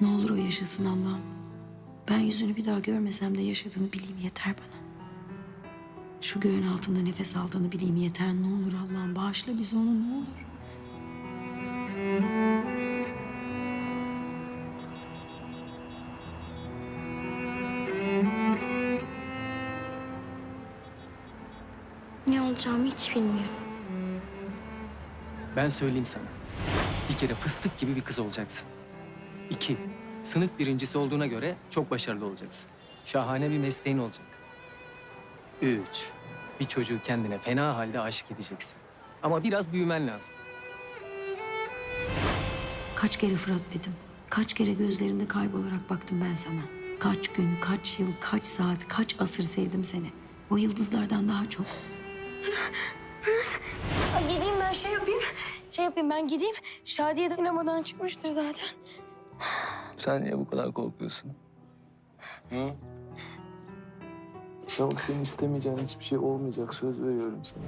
Ne olur o yaşasın Allah'ım. Ben yüzünü bir daha görmesem de yaşadığını bileyim yeter bana. Şu göğün altında nefes aldığını bileyim yeter. Ne olur Allah'ım bağışla bizi onu ne olur. Ne olacağımı hiç bilmiyorum. Ben söyleyeyim sana. Bir kere fıstık gibi bir kız olacaksın. İki, sınıf birincisi olduğuna göre çok başarılı olacaksın. Şahane bir mesleğin olacak. Üç, bir çocuğu kendine fena halde aşık edeceksin. Ama biraz büyümen lazım. Kaç kere Fırat dedim. Kaç kere gözlerinde kaybolarak baktım ben sana. Kaç gün, kaç yıl, kaç saat, kaç asır sevdim seni. O yıldızlardan daha çok. Gideyim ben şey yapayım. Şey yapayım ben gideyim. Şadiye de sinemadan çıkmıştır zaten. Sen niye bu kadar korkuyorsun? Hı? Ya bak senin istemeyeceğin hiçbir şey olmayacak. Söz veriyorum sana.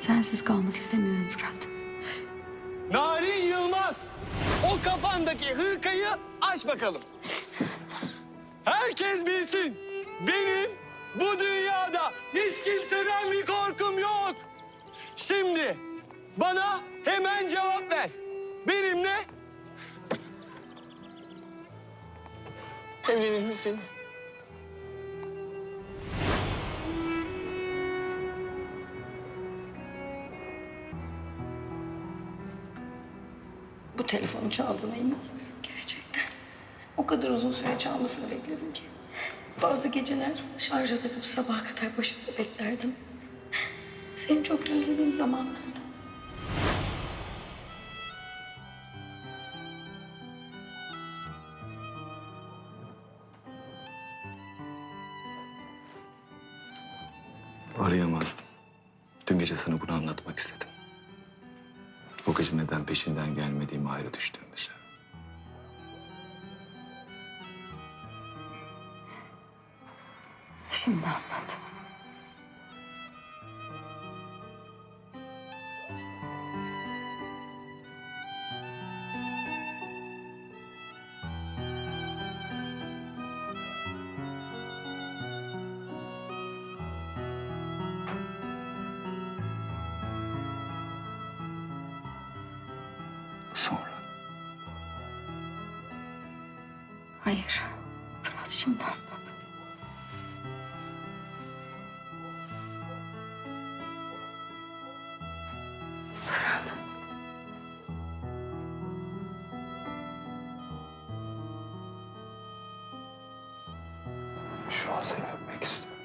Sensiz kalmak istemiyorum Fırat. Narin Yılmaz, o kafandaki hırkayı aç bakalım. Herkes bilsin, benim bu dünyada hiç kimseden bir. Şimdi bana hemen cevap ver. Benimle evlenir misin? Bu telefonun çaldığına inanamıyorum gerçekten. O kadar uzun süre çalmasını bekledim ki. Bazı geceler şarja takıp sabaha kadar başında beklerdim. Seni çok özlediğim zamanlarda. Arayamazdım. Dün gece sana bunu anlatmak istedim. O gece neden peşinden gelmediğimi ayrı düştüğümüzü. Şimdi anlat. Sonra. Hayır. Fırat şimdi anlat. Fırat. Şu an seni öpmek istiyorum.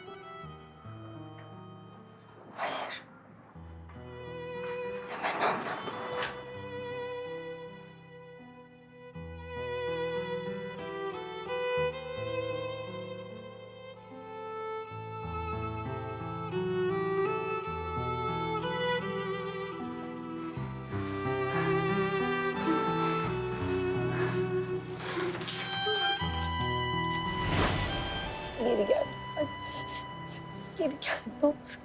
Geri gel. Geri gel ne olur.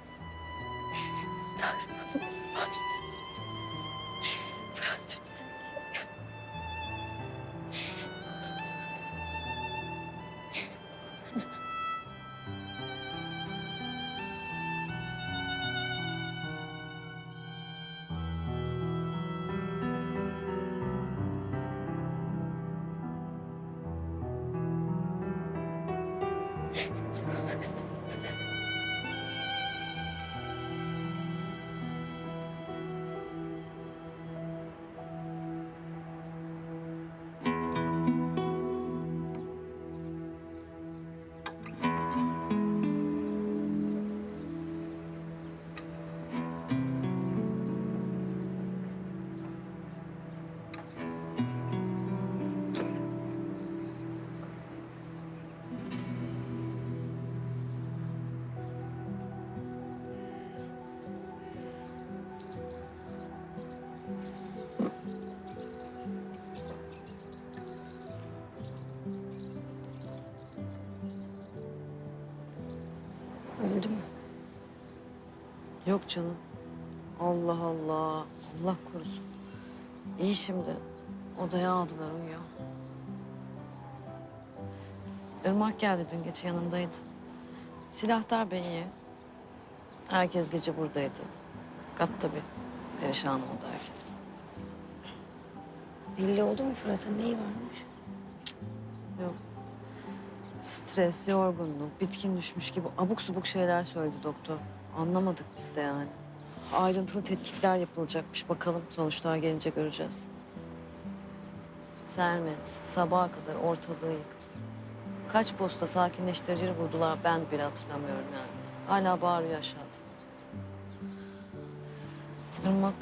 Öldü mü? Yok canım. Allah Allah. Allah korusun. İyi şimdi. Odaya aldılar uyuyor. Irmak geldi dün gece yanındaydı. Silahtar Bey iyi. Herkes gece buradaydı. Fakat tabii perişan oldu herkes. Belli oldu mu Fırat'ın neyi varmış? Yok. Stres, yorgunluk, bitkin düşmüş gibi abuk subuk şeyler söyledi doktor. Anlamadık biz de yani. Ayrıntılı tetkikler yapılacakmış. Bakalım sonuçlar gelince göreceğiz. Sermet sabaha kadar ortalığı yıktı. Kaç posta sakinleştirici vurdular ben bile hatırlamıyorum yani. Hala bağırıyor aşağıda. Irmak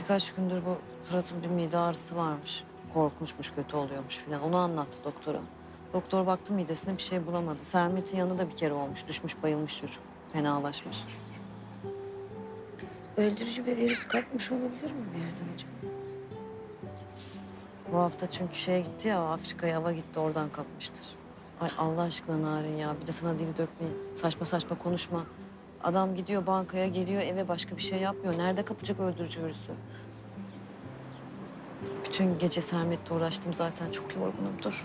birkaç gündür bu Fırat'ın bir mide ağrısı varmış. Korkunçmuş, kötü oluyormuş falan. Onu anlattı doktora. Doktor baktı midesine bir şey bulamadı. Sermet'in yanında bir kere olmuş. Düşmüş bayılmış çocuk. Fenalaşmış. Öldürücü bir virüs kapmış olabilir mi bir yerden acaba? Bu hafta çünkü şeye gitti ya Afrika'ya hava gitti oradan kapmıştır. Ay Allah aşkına Narin ya bir de sana dil dökmeyin. Saçma saçma konuşma. Adam gidiyor bankaya geliyor eve başka bir şey yapmıyor. Nerede kapacak öldürücü virüsü? Bütün gece Sermet'le uğraştım zaten çok yorgunum. Dur.